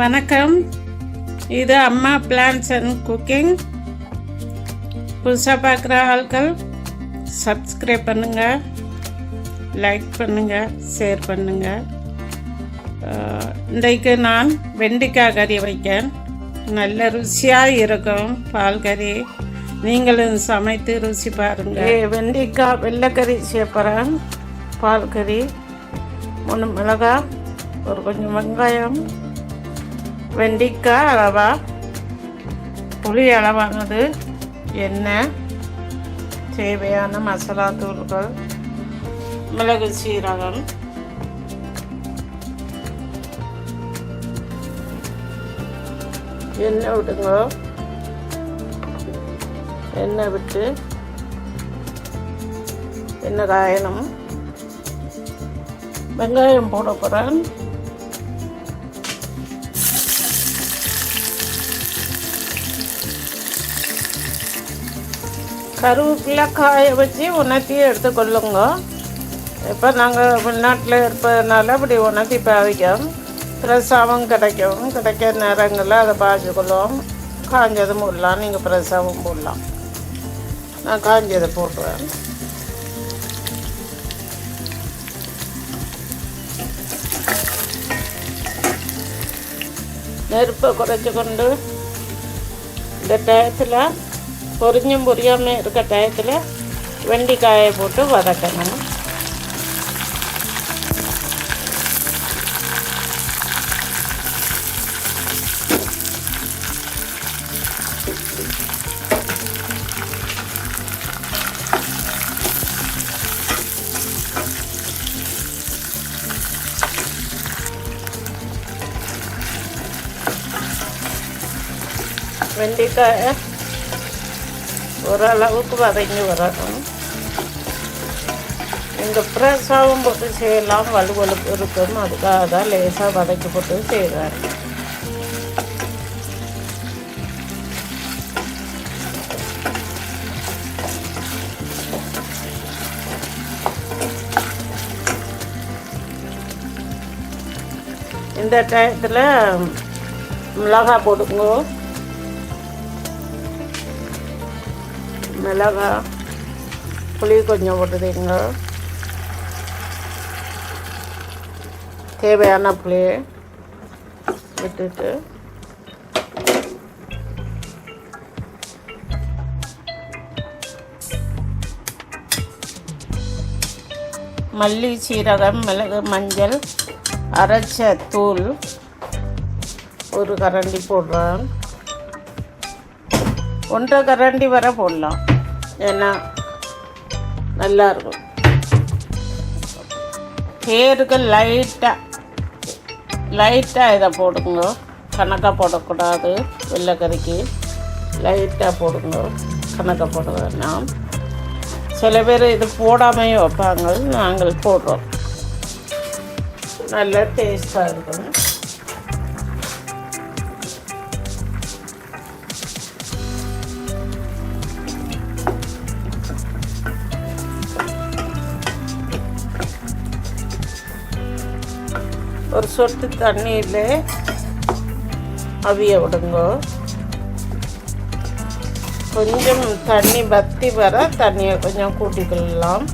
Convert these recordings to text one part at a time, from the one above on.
வணக்கம். இது அம்மா பிளான்ஸ் அண்ட் குக்கிங் புதுசாக பார்க்குற ஆட்கள் சப்ஸ்கிரைப் பண்ணுங்கள் லைக் பண்ணுங்கள் ஷேர் பண்ணுங்கள் இன்றைக்கு நான் வெண்டைக்காய் கறி வைக்கேன். நல்ல ருசியாக இருக்கும் பால் கறி. நீங்களும் சமைத்து ருசி பாருங்கள் வெண்டைக்காய் வெள்ளைக்கறி சேர்ப்பறேன் பால் கறி மூணு மிளகாய் ஒரு கொஞ்சம் வெங்காயம் வெண்டிக்காய் அளவாக புளி அளவானது எண்ணெய் தேவையான மசாலா தூள்கள் மிளகு சீரகம் எண்ணெய் விடுங்க. எண்ணெய் விட்டு எண்ணெய் காயணும். வெங்காயம் போட போகிறேன் கருவேப்பிலை காய வச்சு உணர்த்தி எடுத்துக்கொள்ளுங்க. இப்போ நாங்கள் வெளிநாட்டில் இருப்பதுனால அப்படி உணர்த்தி பாவிக்கும். பிரசாவம் கிடைக்கும். கிடைக்கிற நேரங்களில் அதை பாய்ச்சிக்கொள்ளுவோம். காஞ்சதும் போடலாம். நீங்கள் ஃப்ரெஷ்ஷாகவும் போடலாம். நான் காஞ்சதை போடுவேன் நெருப்பை குறைச்சி கொண்டு இந்த டயத்தில் பொரிஞ்சும் பொரியாமல் இருக்க டயத்தில் வெண்டைக்காயை போட்டு வதக்கணும். வெண்டைக்காயை ஓரளவுக்கு வதங்கி வரணும். இந்த ஃப்ரெஷ்ஷாகவும் போட்டு செய்யலாம் வலுவலுப்பு இருக்கும். அதுக்காக தான் லேசாக வதக்கி போட்டு செய்கிறாரு இந்த டயத்தில் மிளகாய் போட்டுக்கோ. மிளகா புளி கொஞ்சம் போட்டுதீங்க தேவையான புளி விட்டுட்டு. மல்லி சீரகம் மிளகு மஞ்சள் அரைச்ச தூள் ஒரு கரண்டி போடுறேன். ஒன்றரை கரண்டி வரை போடலாம். ஏன்னா நல்லா இருக்கும் பேருக்கு லைட்டாக லைட்டாக இதை போடுங்க கணக்காக போடக்கூடாது வெள்ளைக்கறிக்கு லைட்டாக போடுங்க கணக்காக போடுவேன்னா சில பேர் இது போடாமையும் வைப்பாங்க. நாங்கள் போடுறோம். நல்ல டேஸ்ட்டாக இருக்கும். ஒரு சொட்டு தண்ணியில் அவிய விடுங்க. கொஞ்சம் தண்ணி வத்தி வர தண்ணியை கொஞ்சம் கூட்டிக்கொள்ளலாம்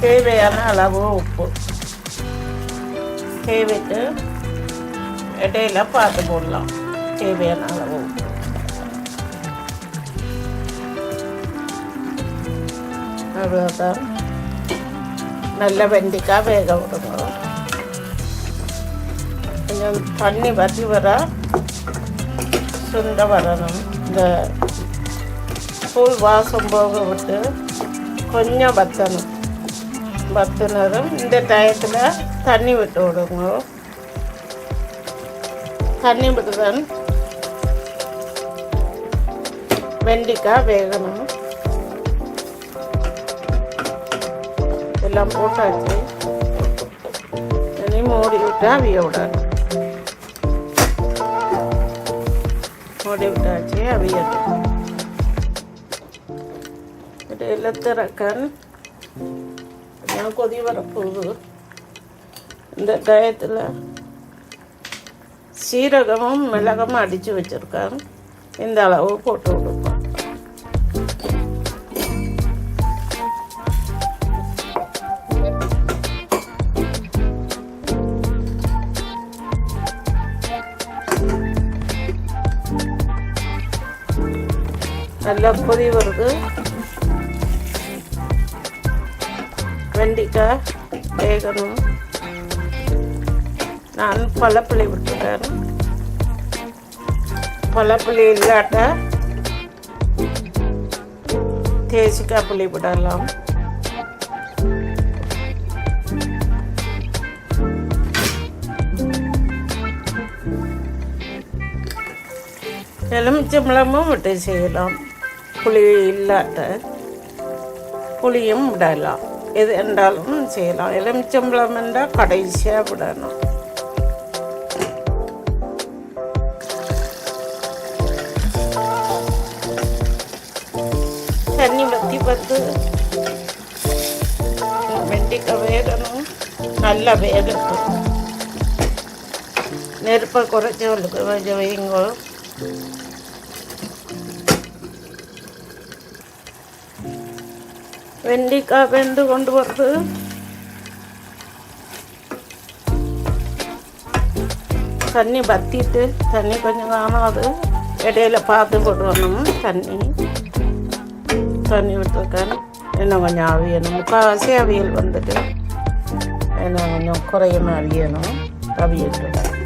தேவையான அளவு உப்பு. தேவைட்டு இடையில பார்த்து போடலாம். தேவையான அளவு உப்பு. அவ்வளோதான் நல்ல வெண்டைக்காய் வேக விடுங்க கொஞ்சம் தண்ணி வற்றி வர சுண்ட வரணும் இந்த தூள் வாசம் போக விட்டு கொஞ்சம் வற்றணும் வத்துனதும் இந்த டயத்தில் தண்ணி விட்டு விடுங்க தண்ணி விட்டுதான் வெண்டிக்காய் வேகணும் எல்லாம் போட்டாச்சு இனி மூடி விட்டா அவிய விட மூடி விட்டாச்சு அவியட்டும் இடையில திறக்கன் கொதி வரப்போகுது இந்த டயத்தில் சீரகமும் மிளகமும் அடித்து வச்சுருக்கேன் இந்த அளவு போட்டு கொடுப்போம் நல்லா கொதி வருது வெண்டிக்காய் வேகணும் நான் பழப்புளி விட்டுட்டேன் பழப்புளி இல்லாட்ட தேசிக்காய் புளி விடலாம் எலுமிச்சம்பழமும் விட்டு செய்யலாம் புளி இல்லாத புளியும் விடலாம். எது என்றாலும் செய்யலாம். எலுமிச்சம்பழம் என்றால் கடைசியாக விடணும். தண்ணி வத்தி பத்து வெண்டிக்காய் வேகணும். நல்லா வேகட்டும். நெருப்பை குறைச்சி கொஞ்சம் வைங்க. வெண்டிக்காய் வெந்து கொண்டு வருது. தண்ணி வத்திட்டு தண்ணி கொஞ்சம் காணாது. இடையில பார்த்து போடணும் தண்ணி. தண்ணி விட்டுருக்கேன் இன்னும் கொஞ்சம் அவியணும். முக்கால்வாசி அவியல் வந்துட்டு இன்னும் கொஞ்சம் குறையணும் அவியணும். அவியிட்டுருக்கேன்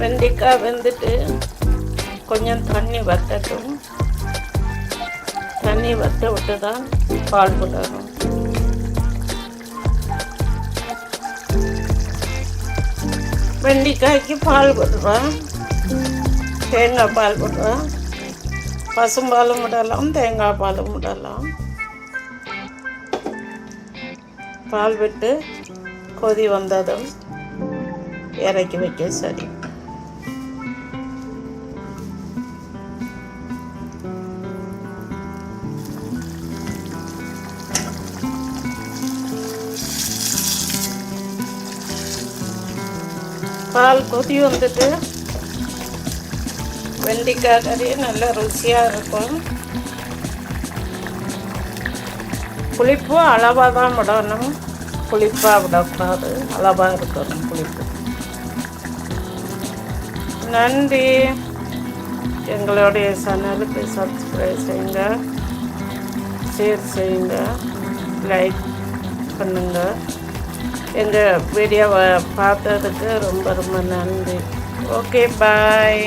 வெண்டைக்காய் வெந்துட்டு கொஞ்சம் தண்ணி வத்தட்டும். தண்ணி வத்த விட்டு தான் பால் போடணும் வெண்டைக்காய்க்கு பால் போட்டுருவேன் தேங்காய் பால் போடுவேன் பசும்பாலும் விடலாம் தேங்காய் பாலும் விடலாம் பால் விட்டு கொதி வந்ததும் இறக்கி வைக்க சரி பால் கொதி வந்துட்டு வெண்டைக்காய் கறி நல்லா ருசியாக இருக்கும். புளிப்பும் அளவாக தான் விடணும். புளிப்பாக விடக்கூடாது. அளவாக இருக்கணும் புளிப்பு. நன்றி. எங்களுடைய சேனலுக்கு சப்ஸ்கிரைப் செய்யுங்க. ஷேர் செய்யுங்க. லைக் பண்ணுங்கள் எங்கள் வீடியோவை பார்த்ததுக்கு ரொம்ப ரொம்ப நன்றி. Okay bye